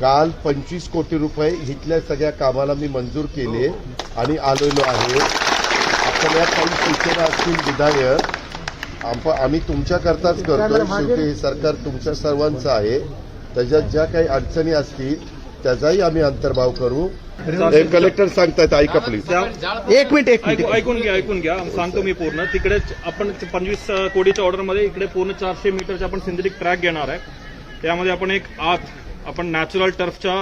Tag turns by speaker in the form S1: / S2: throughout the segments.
S1: काल पंचवीस कोटी रुपये इथल्या सगळ्या कामाला मी मंजूर केले आणि आलेलो आहे. आपल्या काही सूचना असतील विधायक आम- आम्ही तुमच्याकरताच करतोय. शेवटी हे सरकार तुमच्या सर्वांचं आहे. त्याच्यात ज्या काही अडचणी असतील त्याचाही आम्ही अंतर्भाव करू. कलेक्टर सांगतायत ऐका प्लीज
S2: एक मिनिट एक मिनिट
S3: ऐकू- ऐकून घ्या ऐकून घ्या. सांगतो मी पूर्ण. तिकडे आपण पंचवीस कोटीच्या ऑर्डरमध्ये इकडे पूर्ण चारशे मीटरचे आपण सिंथेटिक ट्रॅक घेणार आहे. त्यामध्ये आपण एक आत आपण नॅचरल टर्फच्या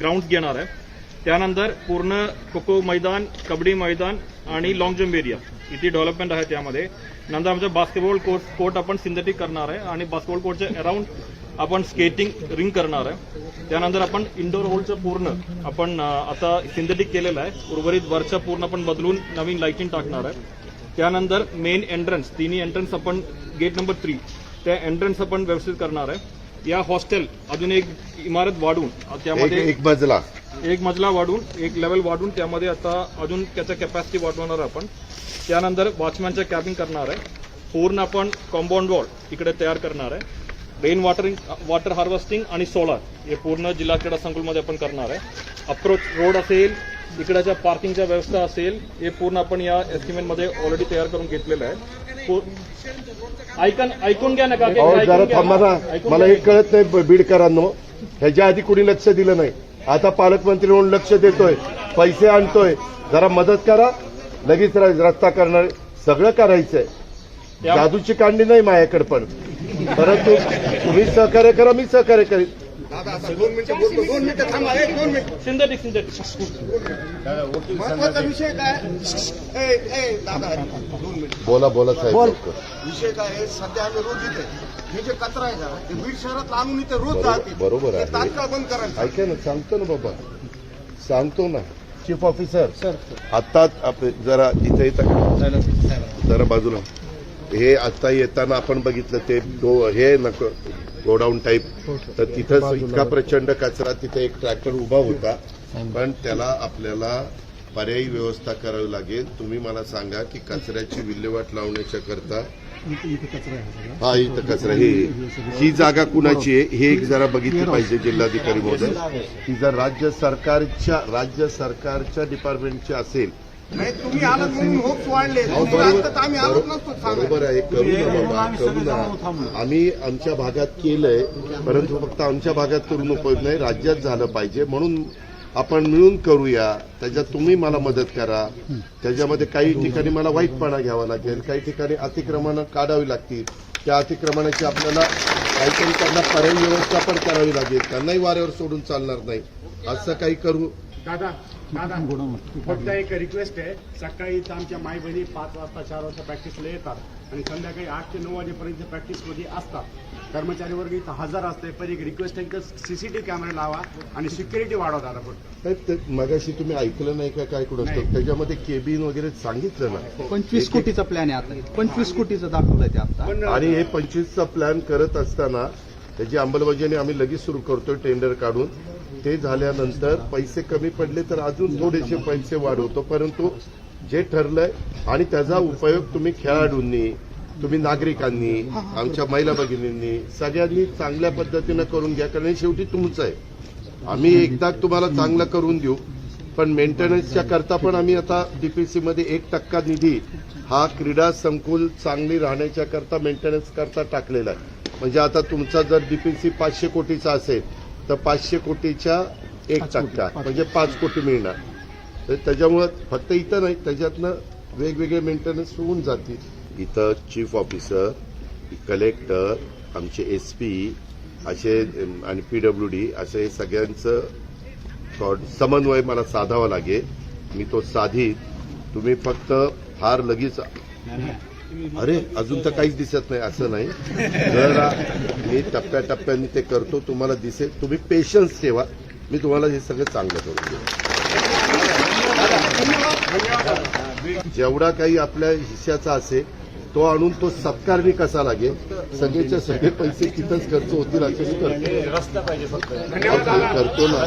S3: ग्राउंड घेणार आहे. त्यानंतर पूर्ण खो मैदान कबड्डी मैदान आणि लॉंग जम्प एरिया इथे डेव्हलपमेंट आहे त्यामध्ये. नंतर आमचं बास्केटबॉल कोर्ट कोर्ट आपण सिंथेटिक करणार आहे आणि बास्केटबॉल कोर्टच्या अराउंड आपण स्केटिंग रिंग करणार आहे. त्यानंतर आपण इंडोर होलचं पूर्ण आपण आता सिंथेटिक केलेलं आहे. उर्वरित वरच्या पूर्ण आपण बदलून नवीन लाइटिंग टाकणार आहे. त्यानंतर मेन एंट्रन्स तिन्ही एंट्रन्स आपण गेट नंबर थ्री त्या एंट्रन्स आपण व्यवस्थित करणार आहे. या हॉस्टेल अजून एक इमारत
S1: एक
S3: त्यामध्ये
S1: एक मजला.
S3: एक मजला वाढून एक लेवल वाढून त्यामध्ये आता अजून त्याचं कॅपॅसिटी वाढवणार आपण. त्यानंतर वॉचमॅनचं कॅबिन करणार आहे. पूर्ण आपण कॉम्पाऊंड वॉल इकडे तयार करणार आहे. रेन वॉटरिंग वॉटर हार्वेस्टिंग आणि सोलार हे पूर्ण जिल्हा क्रीडा संकुलमध्ये आपण करणार आहे. अप्रोच रोड असेल इकडच्या पार्किंगच्या व्यवस्था असेल हे पूर्ण आपण या एस्टिमेटमध्ये ऑलरेडी तयार करून घेतलेलं आहे. ऐकून ऐकून घ्या ना का
S1: अहो जरा थांबा ना. मला हे कळत नाही बीडकरांनो ह्याच्या आधी कुणी लक्ष दिलं नाही. आता पालकमंत्री म्हणून लक्ष देतोय. पैसे आणतोय. जरा मदत करा. लगेच रस्ता करणार. सगळं करायचंय. जादूची कांडी नाही माझ्याकडे पण. परंतु तुम्ही सहकार्य करा मी सहकार्य करेन.
S4: महत्त्वाचा विषय काय? ए ए दादा दोन मिनिटं.
S1: बोला बोला साहेब लवकर.
S4: विषय काय आहे? सध्या आम्ही रोज इथे हे जे कचरा आहे ना ते बीड शहरात आणून इथे रोज जाते
S1: बरोबर आहे.
S4: तात्काळ बंद करायचं.
S1: ऐका ना सांगतो ना बाबा. सांगतो ना. चीफ ऑफिसर आता जरा इथे येतं जरा बाजूला. हे आता येताना आपण बघितलं ते हे नको गोडाऊन टाईप तर तिथं इतका प्रचंड कचरा तिथे एक ट्रॅक्टर उभा होता. पण त्याला आपल्याला पर्यायी व्यवस्था करावी लागेल. तुम्ही मला सांगा की कचऱ्याची विल्हेवाट लावण्याच्या करता हा इथं कचरा हे ही जागा कुणाची आहे? हे एक जरा बघितली पाहिजे जिल्हाधिकारी महोदय. ही जर राज्य सरकारच्या राज्य सरकारच्या डिपार्टमेंटची असेल
S4: नाही तुम्ही आलात म्हणून होप्स वाढले.
S1: अहो,
S4: तुम्ही
S1: बरोबर
S4: असतं तर आम्ही आलोच नसतो सांगायला.
S1: बरोबर आहे करू आम्ही आमच्या भागात केलंय परंतु फक्त आमच्या भागात करून उपयोग नाही राज्यात झालं पाहिजे. म्हणून आपण मिळून करूया. त्याच्यात तुम्ही मला मदत करा. त्याच्यामध्ये काही ठिकाणी मला वाईटपणा घ्यावा लागेल. काही ठिकाणी अतिक्रमणं काढावी लागतील. त्या अतिक्रमणाची आपल्याला काहीतरी त्यांना पर्यायी व्यवस्था पण करावी लागेल. त्यांनाही वाऱ्यावर सोडून चालणार नाही. असं काही करू
S5: दादा दादा फक्त एक रिक्वेस्ट आहे. सकाळी इथं आमच्या माई बहिणी पाच वाजता चार वाजता प्रॅक्टिसला येतात आणि संध्याकाळी आठ ते नऊ वाजेपर्यंत प्रॅक्टिसमध्ये असतात. कर्मचारी वर्ग इथं हजर असते पण एक रिक्वेस्ट आहे की सीसीटीव्ही कॅमेरा लावा आणि सिक्युरिटी वाढवा दादा फक्त
S1: मगाशी तुम्ही ऐकलं नाही का काय कुठं? असतं त्याच्यामध्ये केबिन वगैरे सांगितलं ना.
S2: पंचवीस कोटीचा प्लॅन आहे आता. पंचवीस कोटीचं दाखवलंय ते आता.
S1: आणि हे पंचवीसचा प्लॅन करत असताना त्याची अंमलबजावणी आम्ही लगेच सुरू करतोय टेंडर काढून. ते झाल्यानंतर पैसे कमी पडले तर अजून थोडेसे पैसे वाढवतो परंतु जे ठरलंय आणि त्याचा उपयोग तुम्ही खेळाडूंनी तुम्ही नागरिकांनी आमच्या महिला भगिनींनी सगळ्यांनी चांगल्या पद्धतीनं करून घ्या. कारण शेवटी तुमचं आहे. आम्ही एकदा तुम्हाला चांगलं करून देऊ. पण मेंटेनन्सच्या करता पण आम्ही आता डीपीसीमध्ये एक टक्का निधी हा क्रीडा संकुल चांगली राहण्याच्या करता मेंटेनन्स करता टाकलेला आहे. म्हणजे आता तुमचा जर डीपीसी पाचशे कोटीचा असेल तर पाचशे कोटीच्या एक टक्का म्हणजे पाच कोटी. मिळणार. तर त्याच्यामुळं फक्त इथं नाही त्याच्यातनं वेगवेगळे मेंटेनन्स होऊन जातील. इथं चीफ ऑफिसर कलेक्टर आमचे एस पी असे आणि पीडब्ल्यू डी असे सगळ्यांचं समन्वय मला साधावा लागेल. मी तो साधीत तुम्ही फक्त फार लगेच अरे अजून तर काहीच दिसत नाही असं नाही. जर मी टप्प्याटप्प्याने ते करतो तुम्हाला दिसेल. तुम्ही पेशन्स ठेवा. मी तुम्हाला हे सगळं चांगलं करून देऊ जेवढा काही आपल्या हिश्श्याचा असेल तो आणून तो सत्कारणी कसा लागेल? सगळेच्या सगळे पैसे तिथंच खर्च होतील असं मी करतो. करतो ना.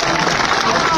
S3: आहे